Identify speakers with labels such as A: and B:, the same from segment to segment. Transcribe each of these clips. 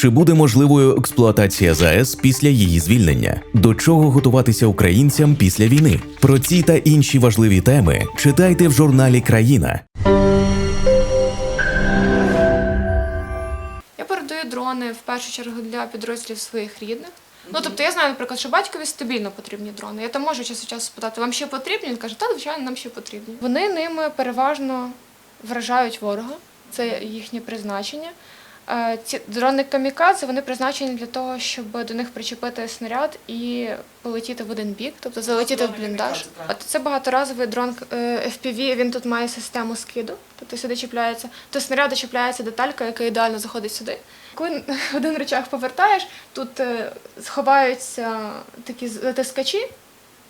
A: Чи буде можливою експлуатація ЗАЕС після її звільнення? До чого готуватися українцям після війни? Про ці та інші важливі теми читайте в журналі Країна.
B: Я передаю дрони в першу чергу для підрозділів своїх рідних. Ну тобто я знаю, наприклад, що батькові стабільно потрібні дрони. Я там можу час від часу спитати, вам ще потрібні? Він каже, так, звичайно, нам ще потрібні. Вони ними переважно вражають ворога, це їхнє призначення. Е, Ці дрони камікадзе вони призначені для того, щоб до них причепити снаряд і полетіти в один бік, тобто залетіти в бліндаж. От це багаторазовий дрон е, FPV, Він тут має систему скиду, тобто сюди чіпляється. До снаряду чіпляється деталька, яка ідеально заходить сюди. Коли один рычаг повертаєш, тут е, сховаються такі затискачі,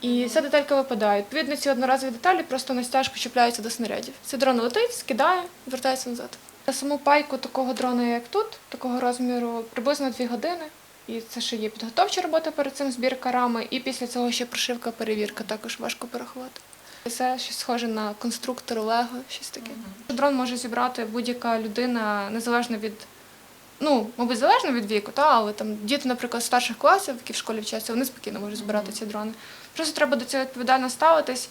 B: і ця деталька випадає. Відповідно, ці одноразові деталі просто на стяжку чіпляються до снарядів. Цей дрон летить, скидає, вертається назад. На саму пайку такого дрона, як тут, такого розміру, приблизно 2 години. І це ще є підготовча робота перед цим, збірка рами, і після цього ще прошивка, перевірка, також важко порахувати. Це щось схоже на конструктор Лего, щось таке. Дрон може зібрати будь-яка людина незалежно від, ну, мабуть, залежно від віку, та, але там діти, наприклад, старших класів, які в школі вчаться, вони спокійно можуть збирати ці дрони. Просто треба до цього відповідально ставитись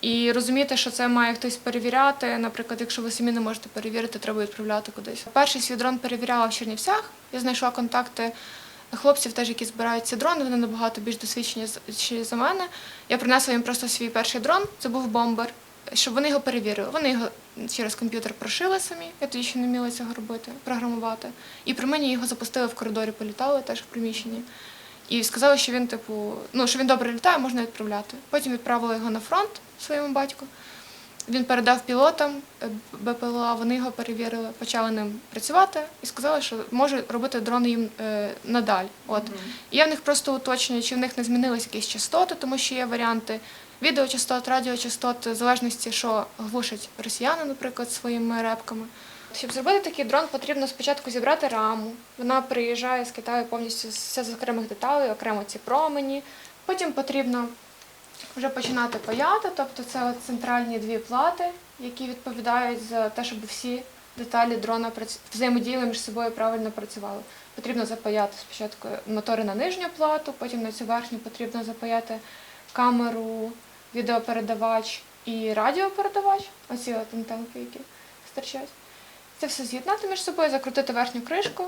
B: і розуміти, що це має хтось перевіряти. Наприклад, якщо ви самі не можете перевірити, треба відправляти кудись. Перший свій дрон перевіряла в Чернівцях. Я знайшла контакти хлопців, теж які збирають ці дрони. Вони набагато більш досвідчені за мене. Я принесла їм просто свій перший дрон. Це був бомбер. Щоб вони його перевірили. Вони його через комп'ютер прошили самі. Я тоді ще не вміла цього робити, програмувати. І при мені його запустили в коридорі, політали теж в приміщенні. І сказали, що він, типу, ну що він добре літає, можна відправляти. Потім відправили його на фронт своєму батьку. Він передав пілотам е, БПЛА, вони його перевірили, почали ним працювати і сказали, що може робити дрони їм е, надалі. От. І я в них просто уточнюю, чи в них не змінились якісь частоти, тому що є варіанти відеочастот, радіочастот, в залежності, що глушать росіяни, наприклад, своїми репками. Щоб зробити такий дрон, потрібно спочатку зібрати раму. Вона приїжджає з Китаю повністю все з окремих деталей, окремо ці промені. Потім потрібно вже починати паяти, тобто це центральні дві плати, які відповідають за те, щоб всі деталі дрона взаємодіяли між собою правильно працювали. Потрібно запаяти спочатку мотори на нижню плату, потім на цю верхню потрібно запаяти камеру, відеопередавач і радіопередавач, оці от антенки, які стирчать. Це все з'єднати між собою, закрутити верхню кришку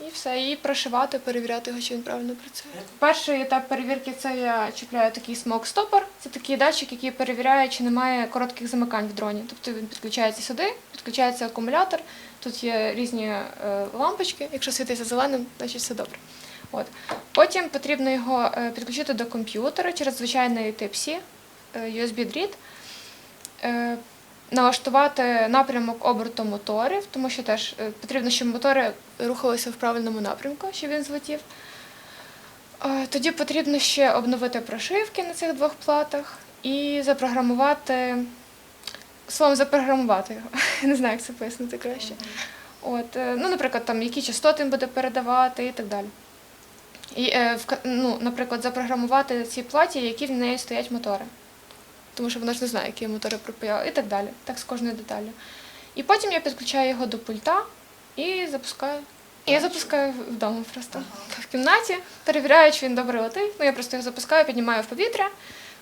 B: і все, і прошивати, перевіряти його, чи він правильно працює. Перший етап перевірки це я чіпляю такий смок-стопор. Це такий датчик, який перевіряє, чи немає коротких замикань в дроні. Тобто він підключається сюди, підключається акумулятор. Тут є різні е, лампочки. Якщо світиться зеленим, значить все добре. От. Потім потрібно його е, підключити до комп'ютера через звичайний Type-C, е, USB-дріт. Налаштувати напрямок оберту моторів, тому що теж е, потрібно, щоб мотори рухалися в правильному напрямку, щоб він злетів. Е, Тоді потрібно ще обновити прошивки на цих двох платах і запрограмувати, словом, запрограмувати його. Не знаю, як це пояснити краще. От, е, ну, наприклад, там, які частоти він буде передавати і так далі. І, ну, наприклад, запрограмувати цій платі, які в неї стоять мотори тому що вона ж не знає, які мотори пропаяли, і так далі. Так з кожною деталлю. І потім я підключаю його до пульта і запускаю. І я запускаю вдома просто в кімнаті, перевіряю, чи він добре летить. Ну я просто його запускаю, піднімаю в повітря,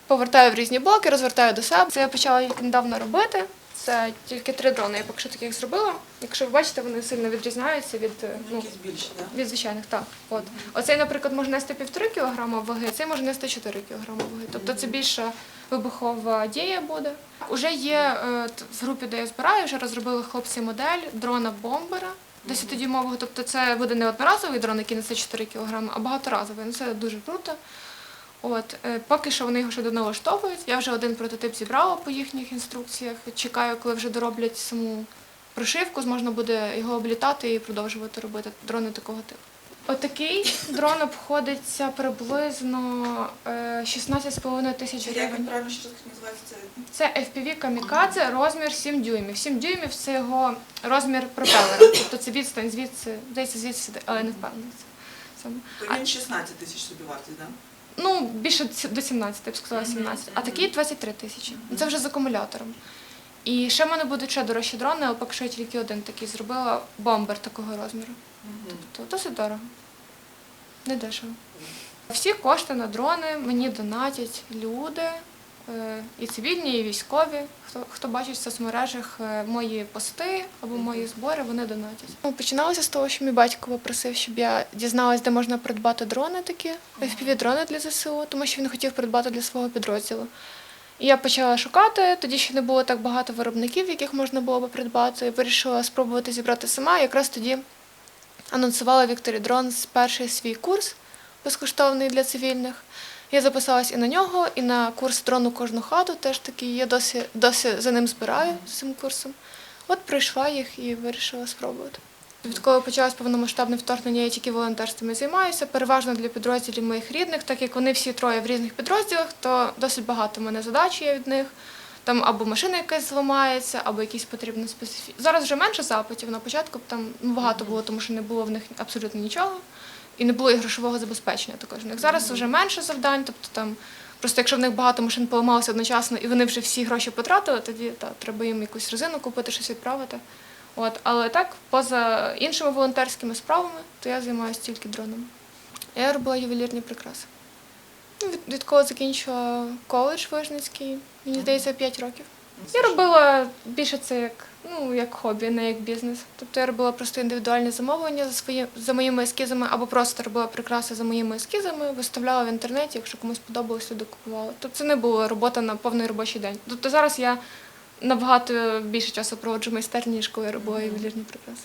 B: повертаю в різні блоки, розвертаю до себе. Це я почала недавно робити. Це тільки три дрони. Я поки що таких зробила. Якщо ви бачите, вони сильно відрізняються від е, ну,
C: більші,
B: від звичайних, так. От. Оцей, наприклад, може нести півтори кілограма ваги, цей може нести 4 кілограма ваги. Тобто це більша вибухова дія буде. Уже є е, в групі, де я збираю, вже розробили хлопці модель дрона бомбера 10-дюймового. Тобто це буде не одноразовий дрон, який несе 4 кілограми, а багаторазовий. Ну, це дуже круто. От, е, поки що вони його ще доналаштовують. Я вже один прототип зібрала по їхніх інструкціях. Чекаю, коли вже дороблять саму прошивку, зможна буде його облітати і продовжувати робити дрони такого типу. Отакий дрон обходиться приблизно е, 16,5 тисяч
C: Як він
B: гривень.
C: правильно ще називається? Це
B: FPV Kamikaze розмір 7 дюймів. 7 дюймів це його розмір пропелера. Тобто це відстань звідси, здається, звідси, але не впевнена. в цьому.
C: то він 16 тисяч собі вартість, так?
B: Ну, більше до 17, я б сказала 17. А такий 23 тисячі. Це вже з акумулятором. І ще в мене будуть ще дорожчі дрони, але поки що я тільки один такий зробила бомбер такого розміру. Тобто досить дорого. Не дешево. Всі кошти на дрони мені донатять люди, і цивільні, і військові. Хто, хто бачить в соцмережах е, мої пости або мої збори, вони донатять. Ну, Починалося з того, що мій батько попросив, щоб я дізналась, де можна придбати дрони такі, FPV-дрони для ЗСУ, тому що він хотів придбати для свого підрозділу. І я почала шукати, тоді ще не було так багато виробників, яких можна було би придбати. Вирішила спробувати зібрати сама. Якраз тоді анонсувала Вікторі Дронс перший свій курс безкоштовний для цивільних. Я записалась і на нього, і на курс дрону кожну хату. Теж такий. Я досі, досі за ним збираю з цим курсом. От пройшла їх і вирішила спробувати. Відколи почалось повномасштабне вторгнення, я тільки волонтерством займаюся, переважно для підрозділів моїх рідних, так як вони всі троє в різних підрозділах, то досить багато в мене задач є від них. Там або машина якась зламається, або якісь потрібні специфі. Зараз вже менше запитів. На початку там багато було, тому що не було в них абсолютно нічого. І не було і грошового забезпечення також. в них. Зараз вже менше завдань, тобто там просто якщо в них багато машин поламалося одночасно і вони вже всі гроші потратили, тоді та, треба їм якусь резину купити, щось відправити. От, але так, поза іншими волонтерськими справами, то я займаюся тільки дронами. Я робила ювелірні прикраси. Ну, від, відколи закінчила коледж Вижницький, мені здається, 5 років. Я робила більше це як, ну, як хобі, не як бізнес. Тобто я робила просто індивідуальне замовлення за, свої, за моїми ескізами, або просто робила прикраси за моїми ескізами, виставляла в інтернеті, якщо комусь подобалося, докупувала. Тобто це не була робота на повний робочий день. Тобто зараз я набагато більше часу проводжу в майстерні, ніж коли я робила ювелірні прикраси.